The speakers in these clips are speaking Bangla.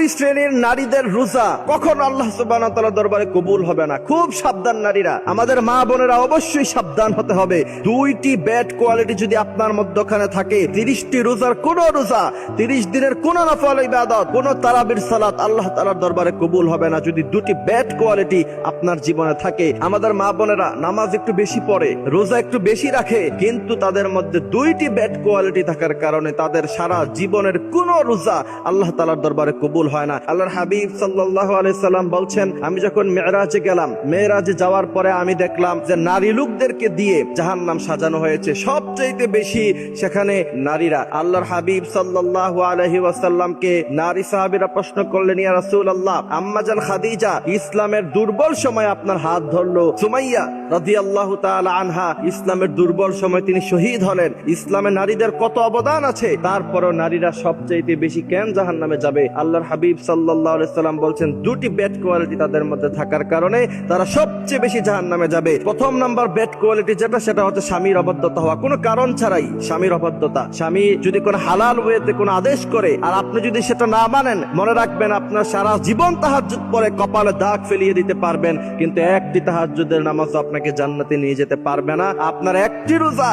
দুই শ্রেণির নারীদের রোজা। কখন আল্লাহ সুবাহ দরবারে কবুল হবে না? খুব সাবধান নারীরা। আমাদের মা বোনেরা অবশ্যই সাবধান হতে হবে। দুইটি ব্যাড কোয়ালিটি যদি আপনার মধ্যখানে থাকে, তিরিশটি রোজার কোন রোজা, তিরিশ দিনের কোন নফল ইবাদত, কোন তারাবির সালাত আল্লাহ তালার দরবারে কবুল হবে না। যদি দুটি ব্যাড কোয়ালিটি আপনার জীবনে থাকে, আমাদের মা বোনেরা নামাজ একটু বেশি পড়ে, রোজা একটু বেশি রাখে, কিন্তু তাদের মধ্যে দুইটি ব্যাড কোয়ালিটি থাকার কারণে তাদের সারা জীবনের কোন রোজা আল্লাহ তালার দরবারে কবুল হয় না। আল্লাহর হাবিব সাল্লাহ আলাইসাল্লাম বলছেন, আমি যখন মেয়েরাজে গেলাম, মেয়েরাজে যাওয়ার পরে আমি দেখলাম যে নারী লোকদেরকে দিয়ে জাহান নাম সাজানো হয়েছে। সবচাইতে বেশি সেখানে নারীরা। আল্লাহর হাবিব সাল্লাহ আলহি ওয়াসাল্লামকে নারী সাহাবিরা প্রশ্ন করলেন, ইয়া রাসূল আল্লাহ আম্মাজান খাদিজা, ইসলামের দুর্বল সময় আপনার হাত ধরলো। সুমাইয়া রাদিয়াল্লাহু তাআলা আনহা, ইসলামের দুর্বল সময় তিনি শহীদ হলেন। ইসলামে নারীদের কত অবদান আছে? তারপরও নারীরা সবচাইতে বেশি কেন জাহান নামে যাবে? আল্লাহর হাবিব সাল্লাহ সাল্লাম বলছেন, দুটি ব্যাড কোয়ালিটি তাদের মধ্যে থাকার কারণে তারা সবচেয়ে বেশি জাহান নামে যাবে। প্রথম নাম্বার ব্যাড কোয়ালিটি যেটা, সেটা হচ্ছে স্বামীর অবদ্ধতা হওয়া। কোনো কারণ ছাড়াই স্বামীর অবদ্ধতা স্বামী যদি কোনো হালাল ওয়েতে কোনো আদেশ করে, আর আপনি যদি সেটা না মানেন, মনে রাখবেন আপনার সারা জীবন তাহাজ্জুদ পরে কপালে দাগ ফেলিয়ে দিতে পারবেন, কিন্তু একটি তাহাজ্জুদের নামাজ আপনাকে জান্নাতে নিয়ে যেতে পারবে না। আপনার একটি রোজা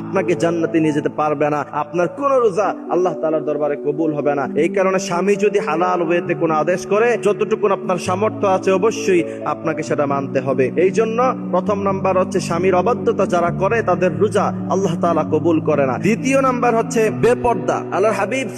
আপনাকে জান্নাতে নিয়ে যেতে পারবে না। আপনার কোন রোজা আল্লাহ তালার দরবারে কবুল হবে না। এই কারণে স্বামী যদি হালাল ওয়েতে কোনো আদেশ করে যতটুকু আপনার সামর্থ্য আছে অবশ্যই আপনাকে সেটা মানতে হবে। এই জন্য প্রথম নাম্বার হচ্ছে স্বামীর অবাধ্যতা যারা করে, তাদের রোজা আল্লাহ তাআলা কবুল করে না। দ্বিতীয় নাম্বার হচ্ছে বেপর্দা। আল্লাহর হাবিব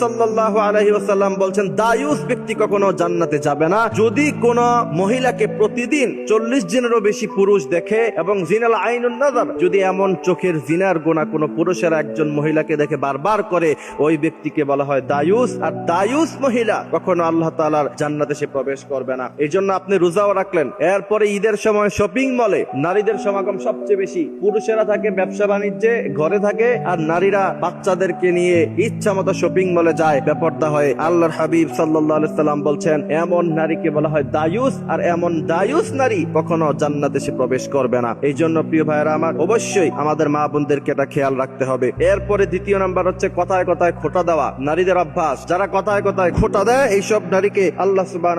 ওয়াসাল্লাম বলছেন, দায়ুস ব্যক্তি কখনো জান্নাতে যাবে না। যদি কোন মহিলাকে প্রতিদিন চল্লিশ দিনেরও বেশি পুরুষ দেখে এবং জিনাল নাজার যদি এমন চোখের জিনার গোনা কোনো পুরুষের একজন মহিলাকে দেখে বারবার করে, ওই ব্যক্তিকে বলা হয় দায়ুস। আর দায়ুস মহিলা কখনো আল্লাহ তাআলার জান্নাতে সে প্রবেশ করবে না। এই জন্য আপনি রোজাও রাখলেন। এরপরে ঈদের সময় শপিং মলে নারীদের সমাগম সবচেয়ে বেশি। পুরুষেরা থাকে ব্যবসা বাণিজ্যে, ঘরে থাকে আর নারীরা বাচ্চাদেরকে নিয়ে ইচ্ছা মতো শপিং মলে যায়। ব্যাপারটা হয় আল্লাহর হাবিব সাল্লাম বলছেন, এমন নারীকে বলা হয় দায়ুস আর এমন দায়ুস নারী কখনো জান্নাতে সে প্রবেশ করবে না। এই জন্য প্রিয় ভাইয়েরা আমার, অবশ্যই আমাদের মা বোনদেরকে এটা খেয়াল রাখতে হবে। এরপরে দ্বিতীয় নাম্বার হচ্ছে কথায় কথায় খোটা দেওয়া, নারীদের অভ্যাস। যারা কথায় কথায় খোটা দেয় এইসব নারীকে আল্লাহ সুবাহ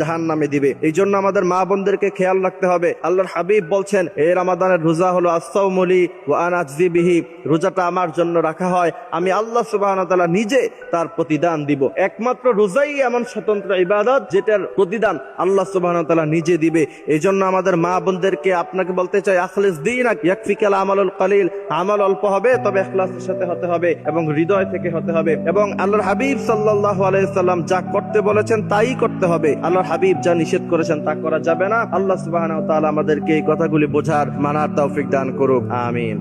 জাহান নামে দিবে। এই জন্য আমাদের মা বোনদেরকে খেয়াল রাখতে হবে। আল্লাহর হাবিব বলছেন, এ রামাদানের রোজা হলো আসাউমলি ও আনাজিবিহি রোজাটা আমার জন্য রাখা হয়। আমি আল্লাহ সুবাহ নিজে তার প্রতিদান দিব। একমাত্র রোজাই এমন স্বতন্ত্র ইবাদত যেটার প্রতিদান আল্লাহ সুবাহ নিজে দিবে। এই জন্য আমাদের মা বোনদেরকে আপনাকে বলতে চাই, আখলিস দিন ইয়াকফিকাল আমালুল কালিল। আমল অল্প হবে, তবে এখলাসের সাথে হতে হবে এবং হৃদয় থেকে হতে হবে। এবং আল্লাহর হাবিব সাল্লাল্লাহু আলাইহি সাল্লাম যা করতে বলেছেন, তাই করতে হবে। আল্লাহর হাবিব যা নিষেধ করেছেন তা করা যাবে না। আল্লাহ সুবাহ আমাদেরকে এই কথাগুলি বোঝার মানার তৌফিক দান করুক। আমিন।